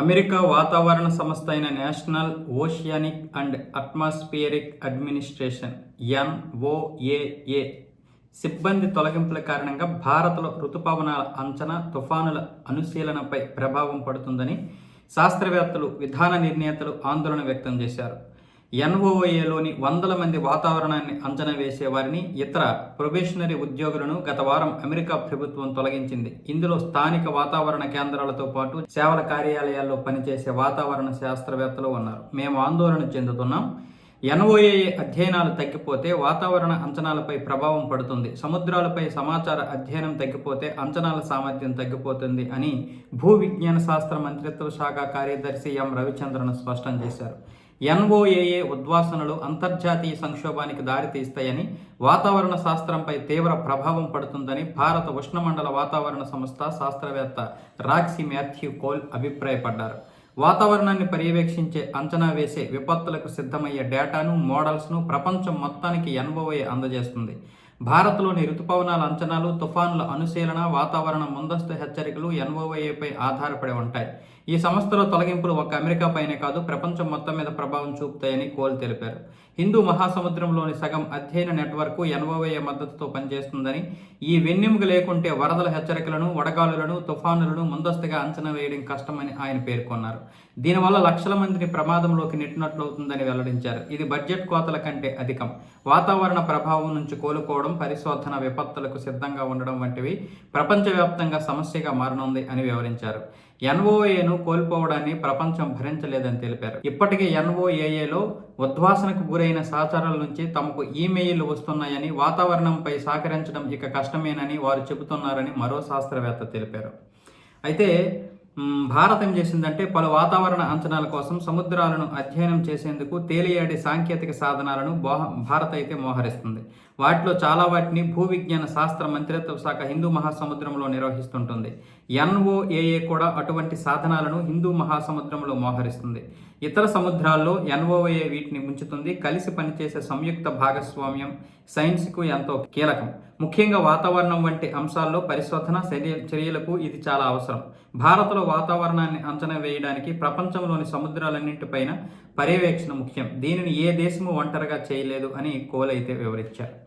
America వాతావరణ సంస్థ అయిన national oceanic and atmospheric administration NOAA సిబ్బంది తొలగింపుల కారణంగా భారత్లో రుతుపవనాల అంచనా తుఫానుల అనుశీలనపై ప్రభావం పడుతుందని శాస్త్రవేత్తలు విధాన నిర్ణేతలు ఆందోళన వ్యక్తం చేశారు. ఎన్ఓఏలోని వందల మంది వాతావరణాన్ని అంచనా వేసే వారిని ఇతర ప్రొబేషనరీ ఉద్యోగులను గత వారం అమెరికా ప్రభుత్వం తొలగించింది. ఇందులో స్థానిక వాతావరణ కేంద్రాలతో పాటు సేవల కార్యాలయాల్లో పనిచేసే వాతావరణ శాస్త్రవేత్తలు ఉన్నారు. మేము ఆందోళన చెందుతున్నాం. ఎన్ఓఏ అధ్యయనాలు తగ్గిపోతే వాతావరణ అంచనాలపై ప్రభావం పడుతుంది. సముద్రాలపై సమాచార అధ్యయనం తగ్గిపోతే అంచనాల సామర్థ్యం తగ్గిపోతుంది అని భూ విజ్ఞాన శాస్త్ర మంత్రిత్వ శాఖ కార్యదర్శి ఎం రవిచంద్రన్ స్పష్టం చేశారు. ఎన్ఓఏఏ ఉద్వాసనలు అంతర్జాతీయ సంక్షోభానికి దారితీస్తాయని వాతావరణ శాస్త్రంపై తీవ్ర ప్రభావం పడుతుందని భారత ఉష్ణమండల వాతావరణ సంస్థ శాస్త్రవేత్త రాక్సి మాథ్యూ కోల్ అభిప్రాయపడ్డారు. వాతావరణాన్ని పర్యవేక్షించే అంచనా వేసే విపత్తులకు సిద్ధమయ్యే డేటాను మోడల్స్ను ప్రపంచం మొత్తానికి ఎన్ఓఏ అందజేస్తుంది. భారత్లోని ఋతుపవనాల అంచనాలు తుఫానుల అనుశీలన వాతావరణ ముందస్తు హెచ్చరికలు ఎన్ఓఏపై ఆధారపడి ఉంటాయి. ఈ సంస్థల తొలగింపులు ఒక అమెరికా పైనే కాదు ప్రపంచం మొత్తం మీద ప్రభావం చూపుతాయని కోల్ తెలిపారు. హిందూ మహాసముద్రంలోని సగం అధ్యయన నెట్వర్క్ ఎన్ఓఏ మద్దతుతో పనిచేస్తుందని ఈ వెన్నెముక లేకుంటే వరదల హెచ్చరికలను వడగాలులను తుఫానులను ముందస్తుగా అంచనా వేయడం కష్టమని ఆయన పేర్కొన్నారు. దీనివల్ల లక్షల మందిని ప్రమాదంలోకి నెట్టినట్లవుతుందని వెల్లడించారు. ఇది బడ్జెట్ కోతల కంటే అధికం. వాతావరణ ప్రభావం నుంచి కోలుకోవడం పరిశోధన విపత్తులకు సిద్ధంగా ఉండడం వంటివి ప్రపంచవ్యాప్తంగా సమస్యగా మారనుంది అని వివరించారు. ఎన్ఓఏను కోల్పోవడాన్ని ప్రపంచం భరించలేదని తెలిపారు. ఇప్పటికే ఎన్ఓఏఏలో ఉద్వాసనకు గురైన సహచరుల నుంచి తమకు ఈమెయిల్ వస్తున్నాయని వాతావరణంపై సహకరించడం ఇక కష్టమేనని వారు చెబుతున్నారని మరో శాస్త్రవేత్త తెలిపారు. అయితే భారతం చేసిందంటే పలు వాతావరణ అంచనాల కోసం సముద్రాలను అధ్యయనం చేసేందుకు తేలియాడి సాంకేతిక సాధనాలను బోహ- భారత్ అయితే మోహరిస్తుంది. వాటిలో చాలా వాటిని భూ విజ్ఞాన శాస్త్ర మంత్రిత్వ శాఖ హిందూ మహాసముద్రంలో నిర్వహిస్తుంటుంది. ఎన్ఓఏఏ కూడా అటువంటి సాధనాలను హిందూ మహాసముద్రంలో మోహరిస్తుంది. ఇతర సముద్రాల్లో ఎన్ఓఏ వీటిని ఉంచుతుంది కలిసి పనిచేసే సంయుక్త భాగస్వామ్యం సైన్స్కు ఎంతో కీలకం. ముఖ్యంగా వాతావరణం వంటి అంశాల్లో పరిశోధన చర్యలకు ఇది చాలా అవసరం. భారత్లో వాతావరణాన్ని అంచనా వేయడానికి ప్రపంచంలోని సముద్రాలన్నింటిపైన పర్యవేక్షణ ముఖ్యం. దీనిని ఏ దేశము ఒంటరిగా చేయలేదు అని కోల్ అయితే వివరించారు.